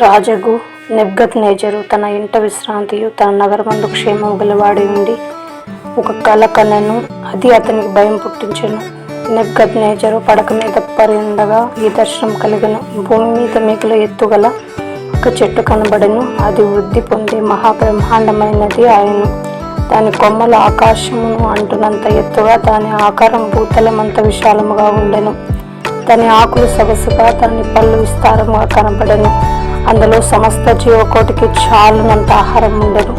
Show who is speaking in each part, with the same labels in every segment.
Speaker 1: రాజగు నెబ్గత్ నేజరు తన ఇంట విశ్రాంతియు తన నగరమందు క్షేమము గలవాడి ఉండి ఒక కలకనెను అది అతనికి భయం పుట్టించెను. నెబ్గద్నేజరు పడక మీద పరిండగా ఈ దర్శనం కలిగను. భూమి మీద మేకల ఎత్తుగల ఒక చెట్టు కనబడను. అది వృద్ధి పొంది మహాబ్రహ్మాండమైనది ఆయన. దాని కొమ్మలు ఆకాశమును అంటున్నంత ఎత్తుగా దాని ఆకారం భూతలమంత విశాలముగా ఉండెను. దాని ఆకులు సొగసుగా దాని పళ్ళు విస్తారముగా కనబడను. అందులో సమస్త జీవకోటికి చాలునంత ఆహారం ఉండదు.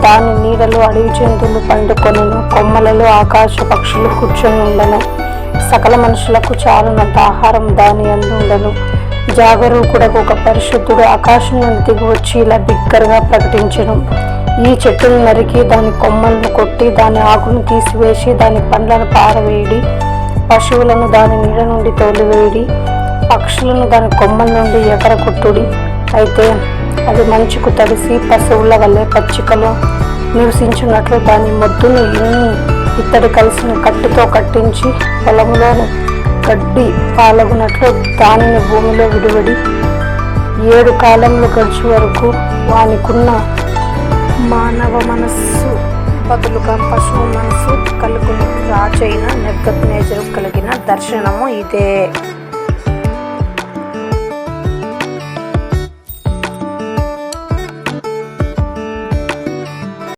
Speaker 1: దాని నీడలో అడవి జంతువులు పండుకొనను కొమ్మలలో ఆకాశ పక్షులు కూర్చొని ఉండను. సకల మనుషులకు చాలునంత ఆహారం దాని అందు ఉండను. జాగరూకుడకు ఒక పరిశుద్ధుడు ఆకాశం నుండి దిగి వచ్చి ఇలా బిగ్గరగా ప్రకటించడం ఈ చెట్టును నరికి దాని కొమ్మలను కొట్టి దాని ఆకును తీసివేసి దాని పండ్లను పారవేయడి పశువులను దాని నీడ నుండి తోలివేయడి పక్షులను దాని కొమ్మల నుండి ఎగరగొట్టుడి. అయితే అది మంచుకు తడిసి పశువుల వల్లే పచ్చికలో నివసించున్నట్లు దాని మొద్దును ఇన్ని ఇత్తడి కలిసిన కట్టుతో కట్టించి పొలంలోని గడ్డి పాలగునట్లు దానిని భూమిలో విడివడి ఏడు కాలంలో గడిచి వరకు వానికున్న మానవ మనస్సు బదులుగా పశువు మనస్సు కలుగును. రాజైన నెగ్గత్ కలిగిన దర్శనము ఇదే.